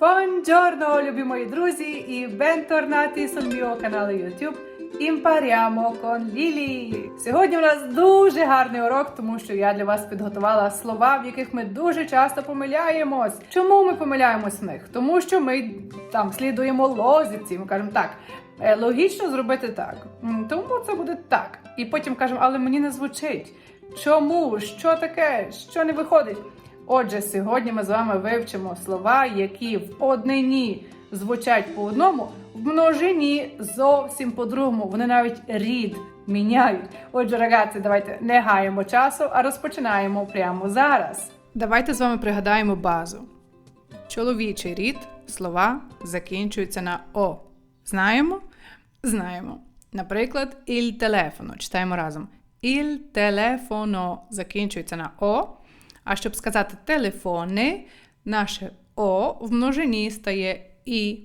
Buongiorno, любі мої друзі, і бенторнати sul mio каналу YouTube Impariamo con Lili. Сьогодні у нас дуже гарний урок, тому що я для вас підготувала слова, в яких ми дуже часто помиляємось. Чому ми помиляємось в них? Тому що ми там слідуємо лозіці. Ми кажемо так. е, Логічно зробити так, тому це буде так. І потім кажемо, але мені не звучить. Чому? Що таке? Що не виходить? Отже, сьогодні ми з вами вивчимо слова, які в однині звучать по одному, в множині зовсім по-другому. Вони навіть рід міняють. Отже, рагazzi, давайте не гаємо часу, а розпочинаємо прямо зараз. Давайте з вами пригадаємо базу. Чоловічий рід слова закінчуються на О. Знаємо? Знаємо. Наприклад, il telefono. Читаємо разом. Il telefono закінчується на О. А щоб сказати телефони, наше О в множині стає І.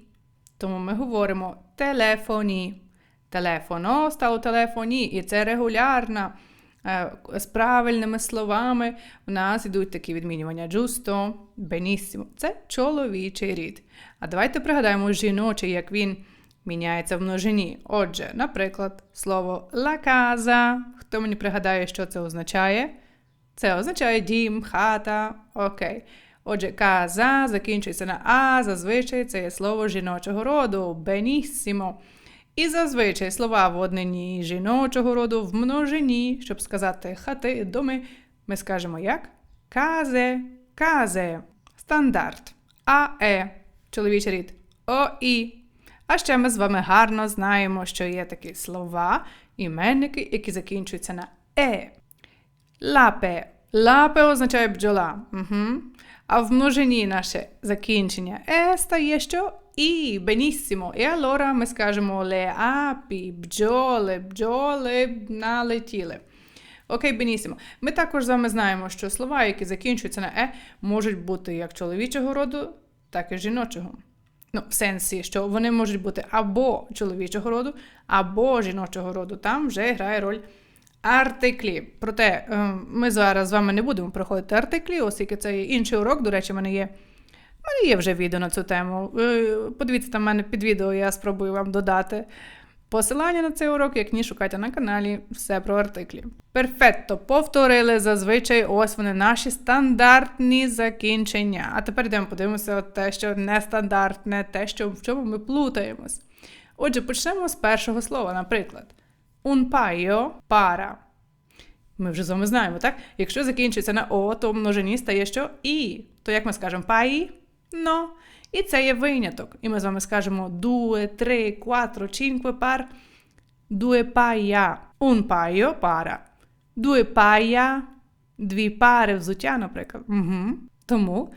Тому ми говоримо телефоні. Телефоно стало телефоні, і це регулярно. Е, З правильними словами в нас йдуть такі відмінювання giusto, benissimo. Це чоловічий рід. А давайте пригадаємо жіночий, як він міняється в множині. Отже, наприклад, слово la casa. Хто мені пригадає, що це означає? Це означає дім, хата. Окей. Отже, каза закінчується на а, зазвичай це є слово жіночого роду, benissimo. І зазвичай слова в однині жіночого роду в множині, щоб сказати хати, доми, ми скажемо як? Казе, казе. Стандарт. АЕ. Чоловічий рід. ОІ. А ще ми з вами гарно знаємо, що є такі слова, іменники, які закінчуються на е. Лапе. Лапе означає бджола. Угу. А в множині наше закінчення е стає що? І, benissimo. І allora ми скажемо le api, бджоли, бджоли налетіли. Окей, benissimo. Ми також з вами знаємо, що слова, які закінчуються на е, можуть бути як чоловічого роду, так і жіночого. Ну, в сенсі, що вони можуть бути або чоловічого роду, або жіночого роду. Там вже грає роль артиклі. Проте е, ми зараз з вами не будемо проходити артиклі, оскільки це є інший урок. До речі, в мене є. в мене є вже відео на цю тему. Е, Подивіться там мене під відео, я спробую вам додати посилання на цей урок, як ні, шукайте на каналі все про артиклі. Перфетто, повторили зазвичай ось вони наші стандартні закінчення. А тепер йдемо подивимося те, що нестандартне, те, що в чому ми плутаємось. Отже, почнемо з першого слова, наприклад. Un paio пара. Ми вже з вами знаємо, так? Якщо закінчується на О, то в множині стає що І. То як ми скажемо паї? Но. І це є виняток. І ми з вами скажемо дуе, три, quattro, cinque пар. Due paia. Un paio пара. Due paia. Дві пари взуття, наприклад. Угу. Тому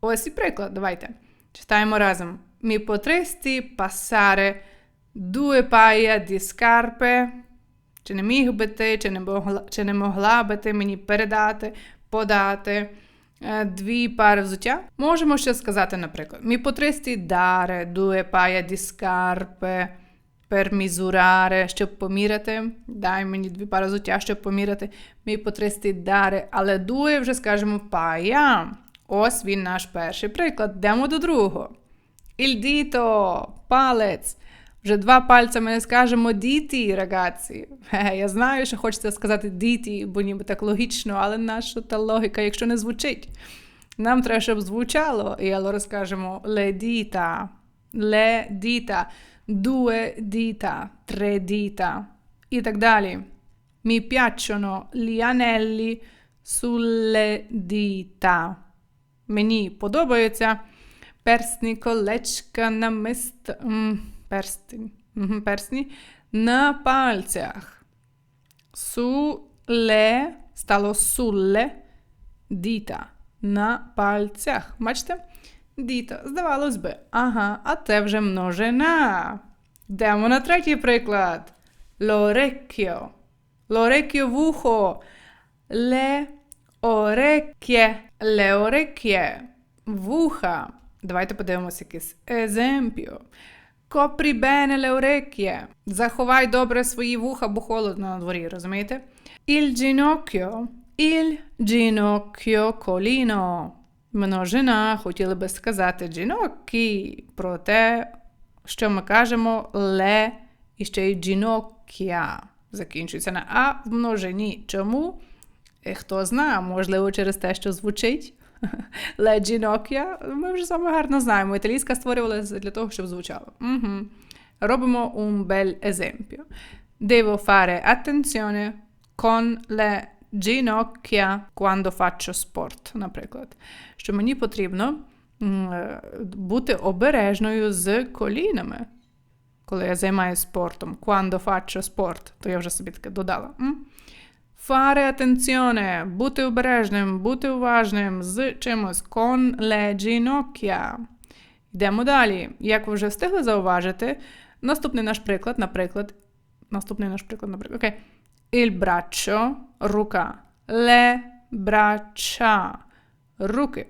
ось і приклад. Давайте. Читаємо разом. Mi potresti passare due paia di scarpe? Чи не міг би ти, чи не могла, чи не могла би ти мені передати, подати е, дві пари взуття? Можемо ще сказати, наприклад, mi potresti dare due paia di misurare, щоб поміряти. Дай мені дві пари взуття, щоб поміряти. Mi potresti dare, але due вже скажемо paia. Ось він наш перший приклад. Йдемо до другого. Dito, палець. Вже два пальця ми не скажемо рагazzi. Хе, Я знаю, що хочеться сказати діті, бо ніби так логічно, але наша та логіка, якщо не звучить. Нам треба, щоб звучало, і le dita, le dita, due dita, tre dita і так далі. Mi piacciono gli anelli sulle dita. Мені подобаються персні, колечка, намист, м, перстень, персні на пальцях. Суле стало суле діта на пальцях. Бачите? Діта, здавалось би. Ага, а це вже множина. Йдемо на третій приклад. L'orecchio. L'orecchio вухо. Le orecchie. Le orecchie. Вуха. Давайте подивимося якийсь есемпіо. Копрі бене orecchie. Заховай добре свої вуха, бо холодно на дворі, розумієте? Il ginocchio. Il ginocchio colino. Множина хотіли би сказати джінокі про те, що ми кажемо ле і ще й джінокія. Закінчується на а в множині. Чому? Е, Хто знає, можливо, через те, що звучить. Джінокія. Ми вже вами гарно знаємо. Італійська створювалася для того, щоб звучало. Угу. Робимо un bel esempio. Devo fare attenzione con le ginocchia quando faccio sport, наприклад. Що мені потрібно е, бути обережною з колінами, коли я займаюся спортом. Quando faccio sport, то я вже собі таке додала. М? Fare attenzione, бути обережним, бути уважним з чимось. Con le ginocchia. Йдемо далі. Як ви вже встигли зауважити, наступний наш приклад, наприклад, наступний наш приклад, наприклад, окей. Il braccio, рука. Le braccia, руки.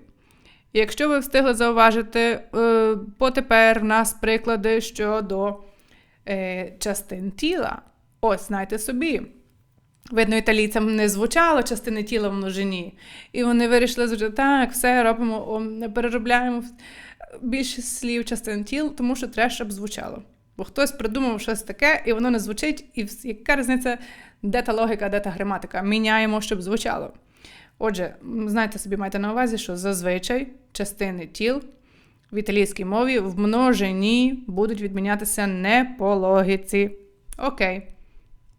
Якщо ви встигли зауважити, е, потепер в нас приклади щодо е, частин тіла. Ось, знайте собі. Видно, італійцям не звучало частини тіла в множині. І вони вирішили звучати, так, все робимо, переробляємо більше слів частин тіл, тому що треба, щоб звучало. Бо хтось придумав щось таке, і воно не звучить, і яка різниця, де та логіка, де та граматика. Міняємо, щоб звучало. Отже, м, знайте собі, майте на увазі, що зазвичай частини тіл в італійській мові в множині будуть відмінятися не по логіці. Окей.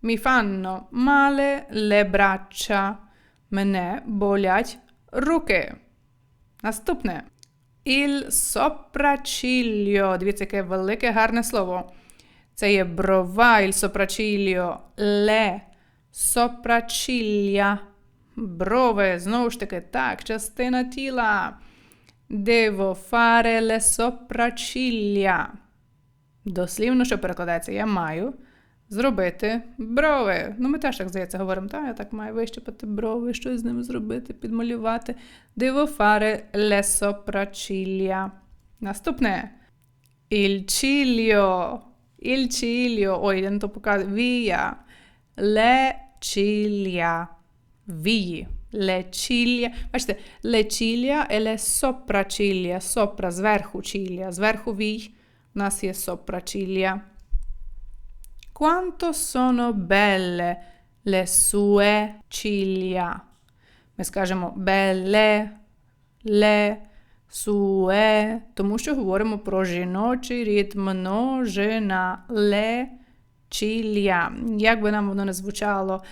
Mi fanno male le braccia. Мене болять руки. Наступне. Il sopracciglio. Дивіться, яке велике гарне слово. Це є брова, il sopracciglio. Le sopracciglia. Брови. Знову ж таки, так, частина тіла. Devo fare le sopracciglia. Дослівно, що перекладається, я маю зробити брови. Ну, ми теж так здається говоримо, та я так маю вищепати брови, щось з ними зробити, підмалювати. Le sopracciglia. Наступне. Il ciglio. Ой, я не то показую. Le ciglia. Вії. Ciglia. Бачите, e le sopracciglia. Sopra, зверху ciglia. Зверху вій. У нас є sopracciglia. Quanto sono belle le sue ciglia. Ми скажемо belle, le, sue, тому що говоримо про жіночий рід множина le ciglia. Як би нам воно не звучало,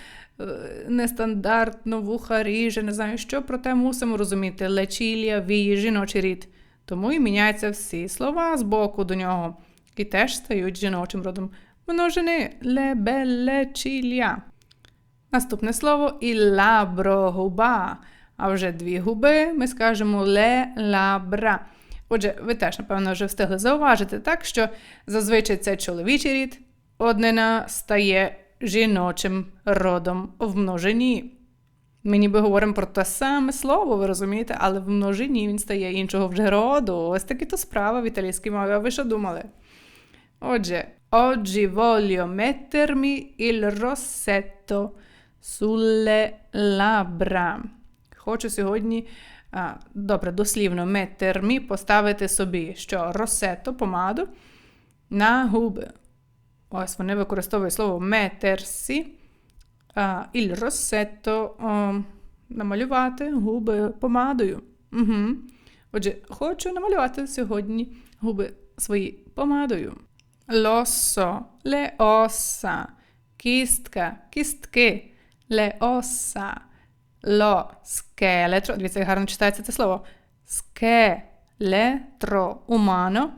нестандартно, вуха ріже, не знаю що, проте мусимо розуміти ciglia, вії, жіночий рід. Тому і міняються всі слова з боку до нього. І теж стають жіночим родом множини le belle ciglia. Наступне слово il labbro, губа. А вже дві губи ми скажемо le labbra. Отже, ви теж, напевно, вже встигли зауважити, так, що зазвичай це чоловічий рід, однина стає жіночим родом в множині. Ми ніби говоримо про те саме слово, ви розумієте, але в множині він стає іншого вже роду. Ось таки то справа в італійській мові. А ви що думали? Отже, oggi voglio mettermi il rossetto sulle labbra. Хочу сьогодні, а, добре, дослівно mettermi поставити собі, що росетто, помаду, на губи. Ось вони використовують слово mettersi, а, il rossetto о, намалювати губи помадою. Угу. Отже, хочу намалювати сьогодні губи свої помадою. L'osso, le ossa, кістка, кістки, le ossa, lo scheletro. Дивіться, як гарно читається це слово. Scheletro umano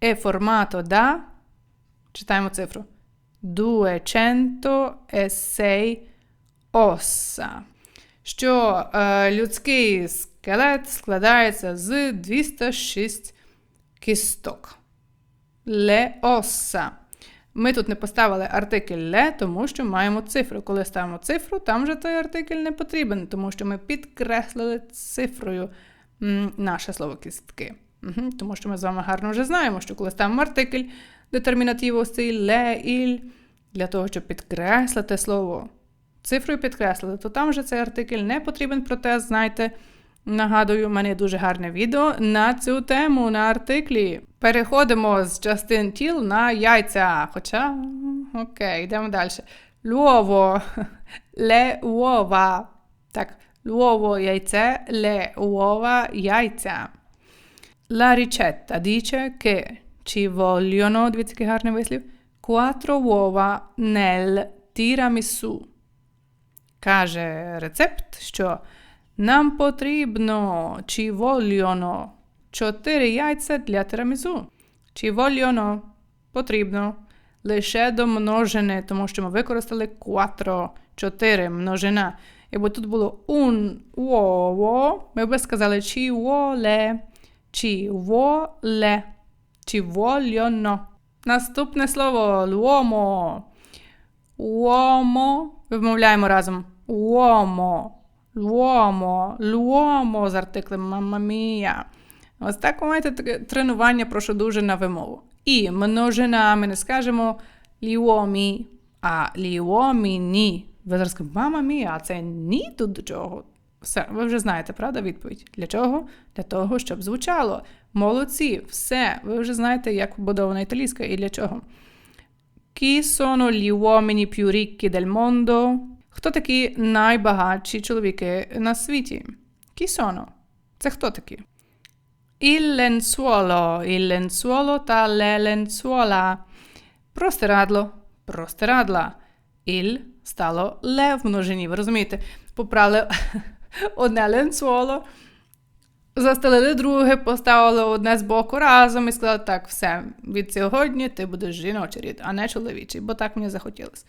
è formato da, читаємо цифру, 206 ossa. Що е, людський скелет складається з 206 кісток. Le ossa. Ми тут не поставили артикль ле, тому що маємо цифру. Коли ставимо цифру, там вже той артикль не потрібен, тому що ми підкреслили цифрою наше слово кістки. Угу, тому що ми з вами гарно вже знаємо, що коли ставимо артикль детермінативу цей ле, іль, для того, щоб підкреслити слово цифрою підкреслили, то там вже цей артикль не потрібен, проте знайте, Нагадую, у мене дуже гарне відео на цю тему на артиклі. Переходимо з частин тіл на яйця. Хоча, окей, йдемо далі. Le uova. Так, l'uovo яйце, uova яйця. La ricetta dice che ci vogliono, дивіться, який гарний вислів, quattro uova nel tiramisù. Каже рецепт, що нам потрібно ci vogliono чотири яйця для тирамізу. Ci vogliono потрібно лише домножене, тому що ми використали quattro, чотири множина. Якби тут було un uovo, ми б сказали ci vuole, ci vuole, ci vogliono. Наступне слово l'uomo. Uomo. Вимовляємо разом. Uomo. L'uomo. L'uomo з артиклем Mamma mia. Ось так ви маєте тренування, прошу дуже на вимову. І множина ми не скажемо ліомі, а ліоміні. Ви зараз скажете, мама мія, а це ні тут до чого. Все, ви вже знаєте, правда, відповідь? Для чого? Для того, щоб звучало. Молодці, все, ви вже знаєте, як побудована італійська і для чого. Chi sono gli uomini più ricchi del mondo? Хто такі найбагатші чоловіки на світі? Chi sono? Це хто такі? Il lenzuolo, il lenzuolo та le lenzuola. Простирадло, простирадла. Il стало ле в множині. Ви розумієте? Попрали одне ленцуоло, застелили друге, поставили одне з боку разом і сказали, так, все, від сьогодні ти будеш жіночий рід, а не чоловічий, бо так мені захотілося.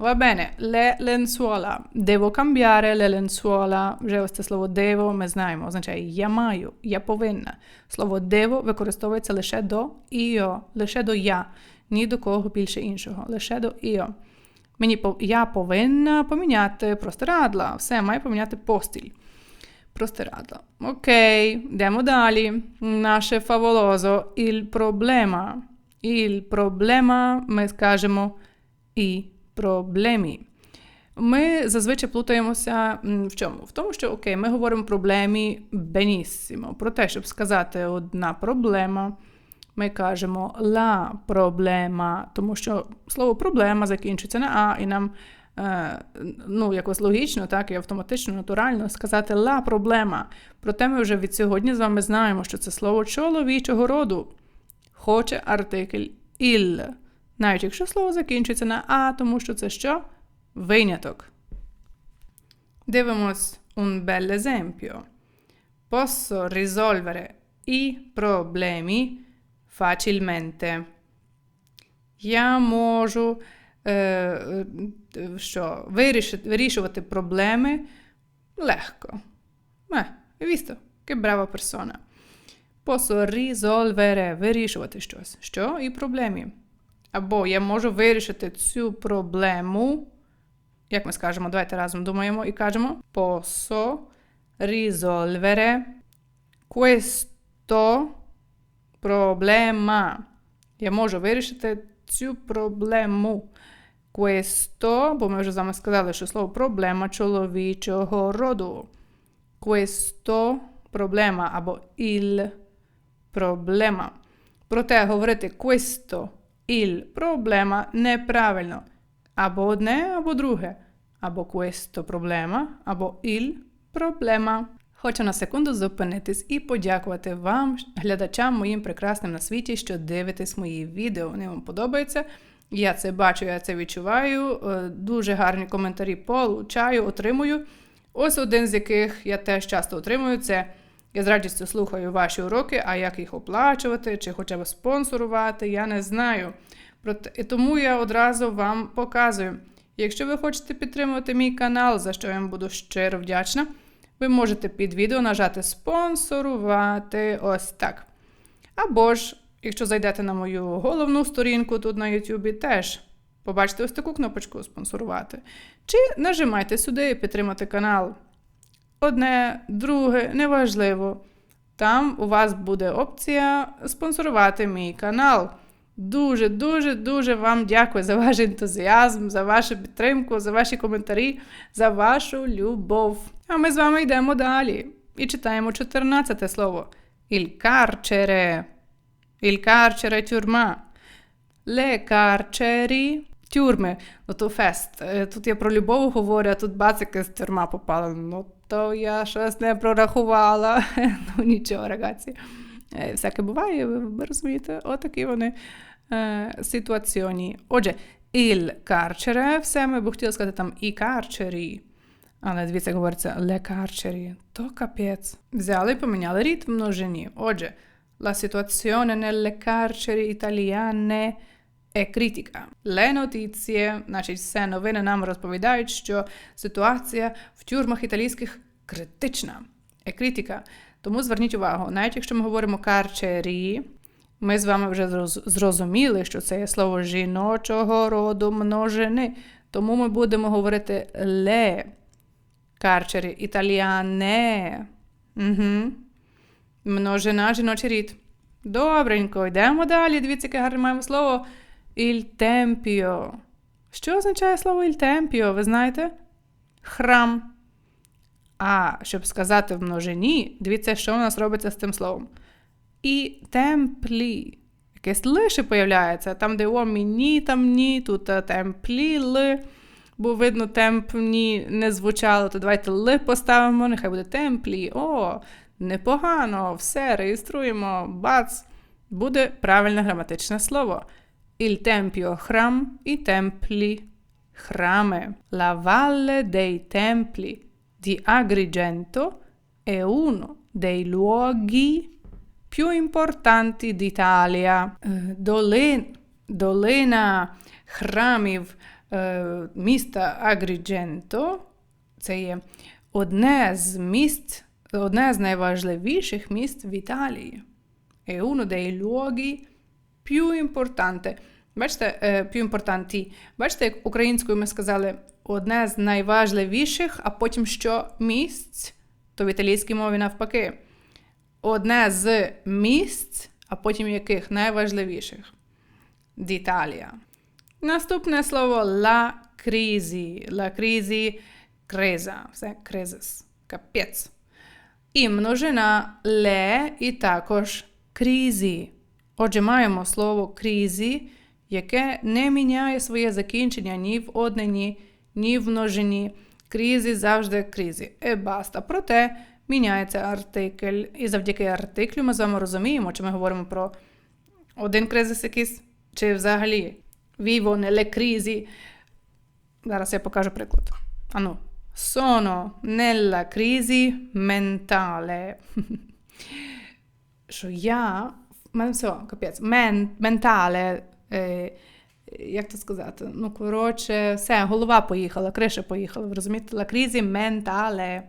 Va bene, le lenzuola. Devo cambiare le lenzuola. Вже ось це слово devo ми знаємо, означає я маю, я повинна. Слово devo використовується лише до io, лише до я, ні до кого більше іншого, лише до io. Мені я повинна поміняти простирадла. Все, маю поміняти постіль. Простирадла. Окей, йдемо далі. Наше фаволозо il problema. Il problema ми скажемо і проблемі. Ми зазвичай плутаємося в чому? В тому, що окей, ми говоримо проблемі benissimo. Про те, щоб сказати одна проблема, ми кажемо la problema, тому що слово проблема закінчується на А, і нам е, ну, якось логічно, так, і автоматично, натурально сказати la проблема. Проте ми вже від сьогодні з вами знаємо, що це слово чоловічого роду. Хоче артикль il. Навіть якщо слово закінчується на А, тому що це що? Виняток. Дивимось un bel esempio. Posso risolvere i problemi facilmente. Я можу е, е, що, вирішити, вирішувати проблеми легко. Е, visto, che brava persona. Posso risolvere, вирішувати щось. Що? І проблемі. Або я можу вирішити цю проблему. Як ми скажемо? Давайте разом думаємо і кажемо. Posso risolvere questo problema. Я можу вирішити цю проблему. Questo, бо ми вже з вами сказали, що слово проблема чоловічого роду. Questo проблема або il problema. Проте говорити questo il problema неправильно. Або одне, або друге. Або questo problema, або il problema. Хочу на секунду зупинитись і подякувати вам, глядачам моїм прекрасним на світі, що дивитесь мої відео. Вони вам подобаються. Я це бачу, я це відчуваю. Дуже гарні коментарі получаю, отримую. Ось один з яких я теж часто отримую. Це я з радістю слухаю ваші уроки, а як їх оплачувати чи хоча б спонсорувати, я не знаю. І тому я одразу вам показую. Якщо ви хочете підтримувати мій канал, за що я вам буду щиро вдячна, ви можете під відео нажати спонсорувати ось так. Або ж, якщо зайдете на мою головну сторінку тут на YouTube, теж побачите ось таку кнопочку спонсорувати. Чи нажимайте сюди і підтримати канал. Одне, друге, неважливо. Там у вас буде опція спонсорувати мій канал. Дуже, дуже, дуже вам дякую за ваш ентузіазм, за вашу підтримку, за ваші коментарі, за вашу любов. А ми з вами йдемо далі. І читаємо 14 слово. Il carcere тюрма. Carceri тюрми. Ну то фест. Е, Тут я про любов говорю, а тут бацики з тюрма попала. Ну то я щось не прорахувала. ну нічого, рагаці. Е, Всяке буває, ви, розумієте, отакі вони е, ситуаціоні. Отже, il carcere, все ми б хотіли сказати там і carceri. Але дивіться, говориться le carceri. То капець. Взяли і поміняли рід множині. Отже, la situazione nelle carceri italiane critica. Le notizie, значить, все новини нам розповідають, що ситуація в тюрмах італійських критична. Critica. Тому зверніть увагу, навіть якщо ми говоримо карчері, ми з вами вже зрозуміли, що це є слово жіночого роду множини. Тому ми будемо говорити ле. Карчері італіане. Угу. Множина жіночий рід. Добренько, йдемо далі. Дивіться, яке гарне маємо слово tempio. Що означає слово tempio, ви знаєте? Храм. А щоб сказати в множині, дивіться, що у нас робиться з цим словом. І темплі. Якесь лише появляється. Там, де о, міні, там ні, тут е, темплі ли. Бо видно, темпні не звучало, то давайте ли поставимо, нехай буде темплі. О, непогано, все, реєструємо, бац. Буде правильне граматичне слово. Il tempio храм і темплі храми. La valle dei templi di Agrigento è uno dei luoghi più importanti d'Italia. Долин, долина храмів міста Агрідженто це є одне з місць, одне з найважливіших міст в Італії. È uno dei luoghi più importanti. Бачите, е, più importanti. Бачите, як українською ми сказали одне з найважливіших, а потім що місць, то в італійській мові навпаки. Одне з місць, а потім яких найважливіших. D'Italia. Наступне слово la crisi. La crisi – криза. Все кризис. Капець. І множина ле і також крізі. Отже, маємо слово крізі, яке не міняє своє закінчення ні в однині, ні в множині. Крізі завжди крізі. Е баста. Проте міняється артикль. І завдяки артиклю ми з вами розуміємо, чи ми говоримо про один кризис якийсь, чи взагалі vivo nelle crisi. Зараз я покажу приклад. Ану. Sono nella crisi mentale. Що я. Мене все, капець. Мен, ментале. Е, як це сказати? Ну, коротше, все, голова поїхала, криша поїхала. Ви розумієте? Crisi mentale.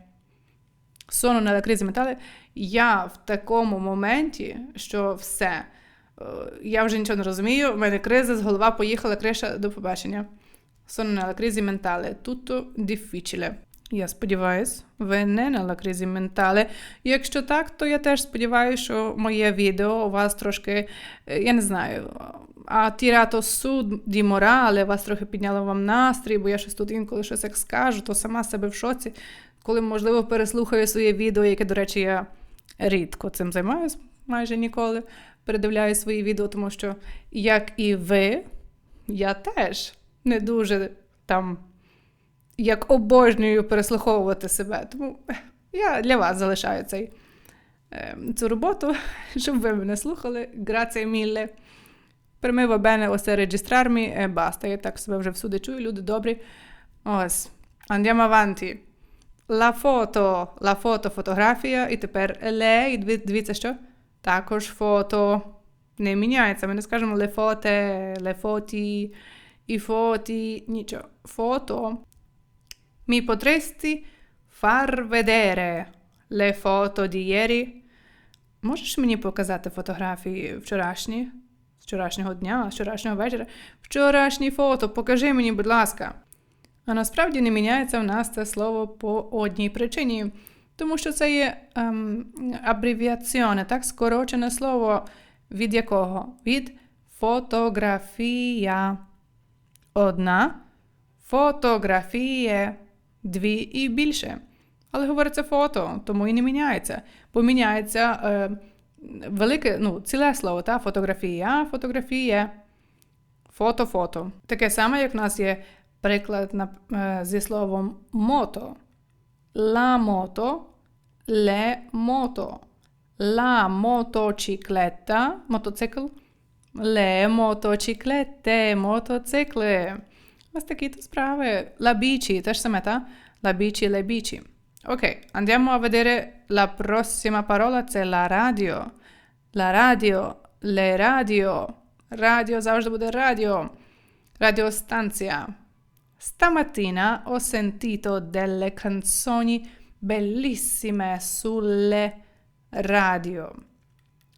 Sono nella crisi mentale. Я в такому моменті, що все. Е, Я вже нічого не розумію, в мене кризис, голова поїхала, криша, до побачення. Sono nella crisi mentale. Tutto difficile. Я сподіваюсь, ви не nella crisi mentale. Якщо так, то я теж сподіваюся, що моє відео у вас трошки, е, я не знаю, а tirato su di morale, вас трохи підняло вам настрій, бо я щось тут інколи щось як скажу, то сама себе в шоці, коли, можливо, переслухаю своє відео, яке, до речі, я рідко цим займаюся, майже ніколи передивляю свої відео, тому що, як і ви, я теж не дуже там як обожнюю переслуховувати себе. Тому я для вас залишаю цей, е, цю роботу, щоб ви мене слухали. Грація мілле. Me va bene ось registrarmi e. Я так себе вже всюди чую, люди добрі. Ось. Andiamo avanti. La foto, la foto, фотографія, і тепер le, і дивіться, що? Також фото. Не міняється. Ми не скажемо le fote, le foti, і фоті, нічого. Фото. Mi potresti far vedere le foto di ieri? Можеш мені показати фотографії вчорашні? Вчорашнього дня, вчорашнього вечора? Вчорашні фото, покажи мені, будь ласка. А насправді не міняється в нас це слово по одній причині. Тому що це є ем, абревіаціоне, так, скорочене слово від якого? Від фотографія. Одна, фотографіє, дві і більше. Але говориться фото, тому і не міняється. Бо міняється е, велике, ну, ціле слово, та? фотографія, фотографія, фото-фото. Таке саме, як в нас є приклад на, е, зі словом мото. La moto, le moto. La motocicletta, мотоцикл, le motociclette, мотоцикли. Ось такі то справи. La bici, теж саме, та? La bici, le bici. Ok, andiamo a vedere la prossima parola, це la radio. La radio, le radio. Radio завжди буде радіо. Радіостанція. Stamattina ho sentito delle canzoni bellissime sulle radio.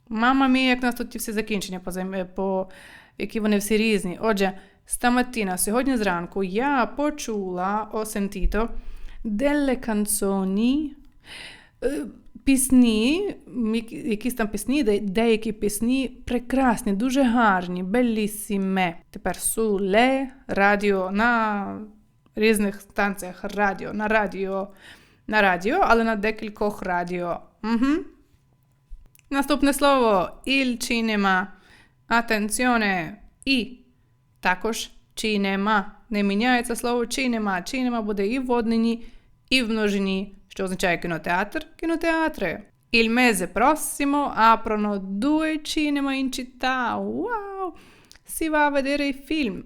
Мама мія, як у нас тут ті всі закінчення, по, займ- по, які вони всі різні. Отже, stamattina, сьогодні зранку, я почула, ho sentito, delle canzoni, пісні, якісь там пісні, де- деякі пісні прекрасні, дуже гарні, bellissime. Тепер суле, радіо, на різних станціях радіо, на радіо, на радіо, але на декількох радіо. Угу. Наступне слово il cinema. Attenzione. І також cinema. Не міняється слово cinema. Cinema буде і в однині, і в множині, що означає кінотеатр, кінотеатри. Il mese prossimo aprono due cinema in città. Вау! Vedere il film.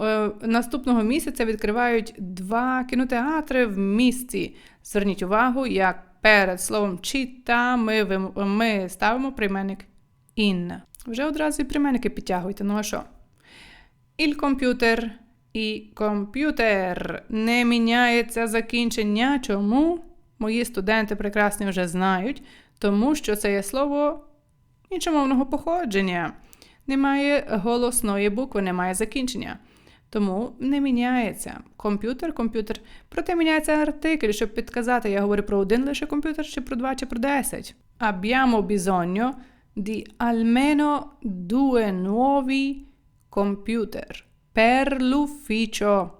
Е, Наступного місяця відкривають два кінотеатри в місті. Зверніть увагу, як перед словом чита ми, ми ставимо прийменник in. Вже одразу і прийменники підтягуйте. Ну а що? Il computer і комп'ютер не міняється закінчення. Чому? Мої студенти прекрасні вже знають, тому що це є слово іншомовного походження. Немає голосної букви, немає закінчення. Тому не міняється. Комп'ютер, комп'ютер. Проте міняється артикль, щоб підказати, я говорю про один лише комп'ютер, чи про два, чи про десять. Abbiamo bisogno di almeno due nuovi computer per l'ufficio.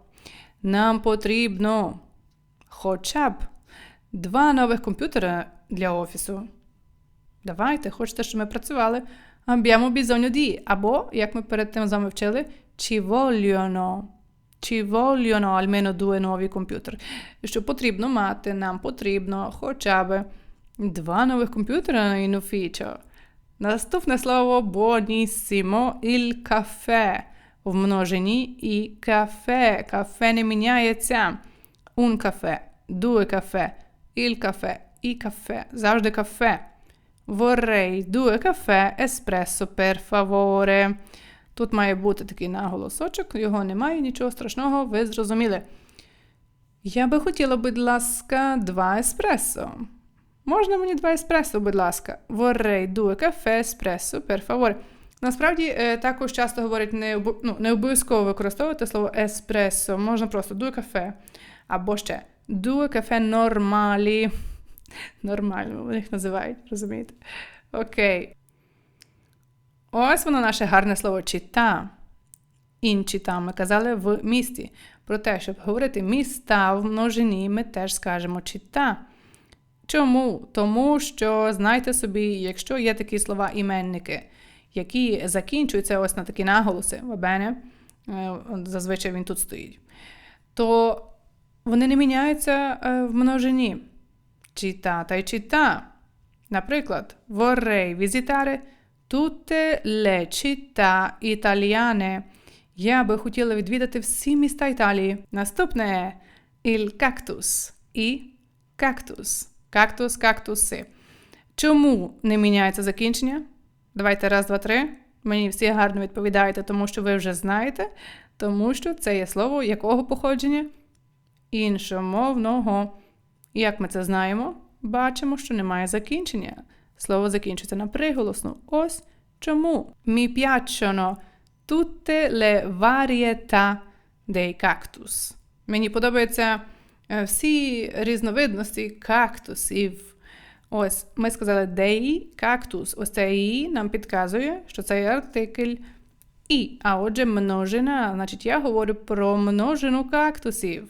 Нам потрібно хоча б два нових комп'ютера для офісу. Давайте, хочете, щоб ми працювали. Abbiamo bisogno di. Або, як ми перед тим з вами вчили, ci vogliono. Ci vogliono almeno due nuovi computer. Що потрібно мати, нам потрібно хоча б два нових комп'ютера in ufficio. Наступне слово buonissimo, il caffè. В множині і кафе. Кафе не міняється. Un caffè, due caffè, il caffè, і кафе. Завжди кафе. Vorrei due caffè espresso per favore. Тут має бути такий наголосочок, його немає, нічого страшного, ви зрозуміли. Я би хотіла, будь ласка, два еспресо. Можна мені два еспресо, будь ласка. Vorrei due caffè espresso per favore. Насправді е, також часто говорять не, ну, не обов'язково використовувати слово еспресо, можна просто due caffè. Або ще due caffè normali. Нормально, вони їх називають, розумієте? Окей. Ось воно наше гарне слово чита. Інчита ми казали в місті. Про те, щоб говорити міста в множині, ми теж скажемо чита. Чому? Тому що знайте собі, якщо є такі слова іменники, які закінчуються ось на такі наголоси, вабене, е, зазвичай він тут стоїть, то вони не міняються е, в множині. Чита та й чита. Наприклад, vorrei visitare tutte le città italiane. Я би хотіла відвідати всі міста Італії. Наступне il cactus і cactus. Кактус, кактуси. Чому не міняється закінчення? Давайте раз, два, три. Мені всі гарно відповідаєте, тому що ви вже знаєте, тому що це є слово якого походження? Іншомовного. Як ми це знаємо? Бачимо, що немає закінчення. Слово закінчується на приголосну. Ось чому. Mi piacciono tutte le varietà dei cactus. Мені подобаються е, всі різновидності кактусів. Ось, ми сказали dei cactus. Ось це і нам підказує, що це є артикль і. А отже, множина. Значить, я говорю про множину кактусів.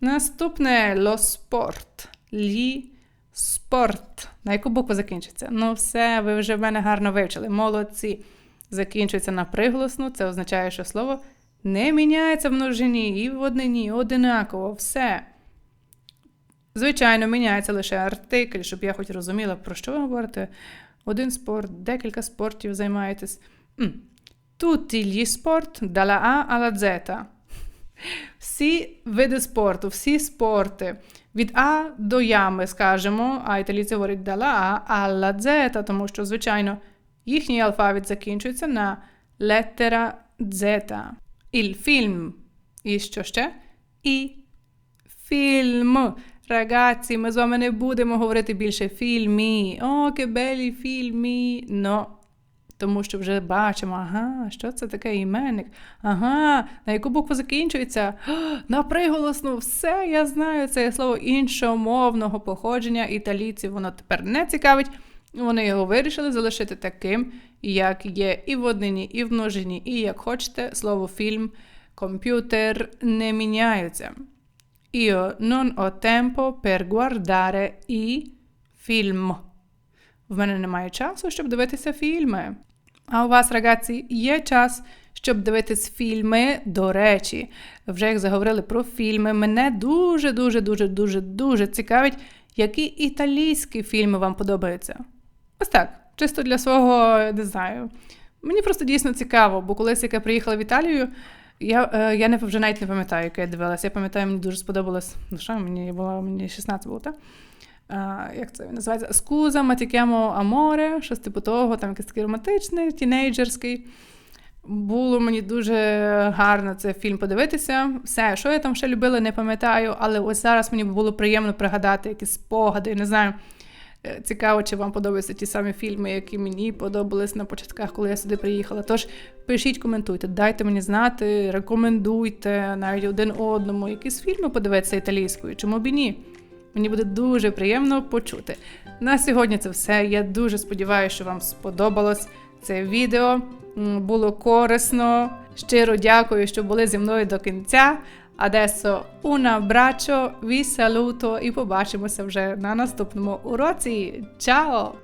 Наступне sport. лі спорт. На яку букву закінчиться? Ну, все, ви вже в мене гарно вивчили. Молодці. Закінчується на приголосну. Це означає, що слово не міняється в множині і в однині, одинаково, все. Звичайно, міняється лише артикль, щоб я хоч розуміла, про що ви говорите. Один спорт, декілька спортів займаєтесь. Tutti gli sport dalla A alla Z. Всі види спорту, всі спорти. Від А до Я ми скажемо, а італійці говорять dalla A alla Z, тому що, звичайно, їхній алфавіт закінчується на летера Z. Film. І що ще? І фільм. Рагazzi, ми з вами не будемо говорити більше фільмі. О, ке белі фільмі. Но. Тому що вже бачимо, ага, що це таке іменник? Ага, на яку букву закінчується? На приголосну, все, я знаю, це слово іншомовного походження італійців. Воно тепер не цікавить. Вони його вирішили залишити таким, як є і в однині, і в множині, і як хочете, слово фільм, комп'ютер не міняються. Io non ho tempo per guardare i film. В мене немає часу, щоб дивитися фільми. А у вас, рагazzi, є час, щоб дивитись фільми. До речі, вже як заговорили про фільми, мене дуже, дуже, дуже, дуже, дуже цікавить, які італійські фільми вам подобаються. Ось так, чисто для свого, знаю. Мені просто дійсно цікаво, бо колись як я приїхала в Італію, я, е, я не, вже навіть не пам'ятаю, яке я дивилася. Я пам'ятаю, мені дуже сподобалось. Ну що, мені було мені 16 було, так? А, як це називається? Скуза, Матікемо Аморе, щось типу того, там якийсь такий романтичний, тінейджерський. Було мені дуже гарно цей фільм подивитися. Все, що я там ще любила, не пам'ятаю, але ось зараз мені було приємно пригадати якісь спогади. Не знаю. Е, Цікаво, чи вам подобаються ті самі фільми, які мені подобались на початках, коли я сюди приїхала. Тож пишіть, коментуйте, дайте мені знати, рекомендуйте навіть один одному якісь фільми подивитися італійською, чому б і ні. Мені буде дуже приємно почути. На сьогодні це все. Я дуже сподіваюся, що вам сподобалось це відео. Було корисно. Щиро дякую, що були зі мною до кінця. Adesso un abbraccio, vi saluto і побачимося вже на наступному уроці. Чао!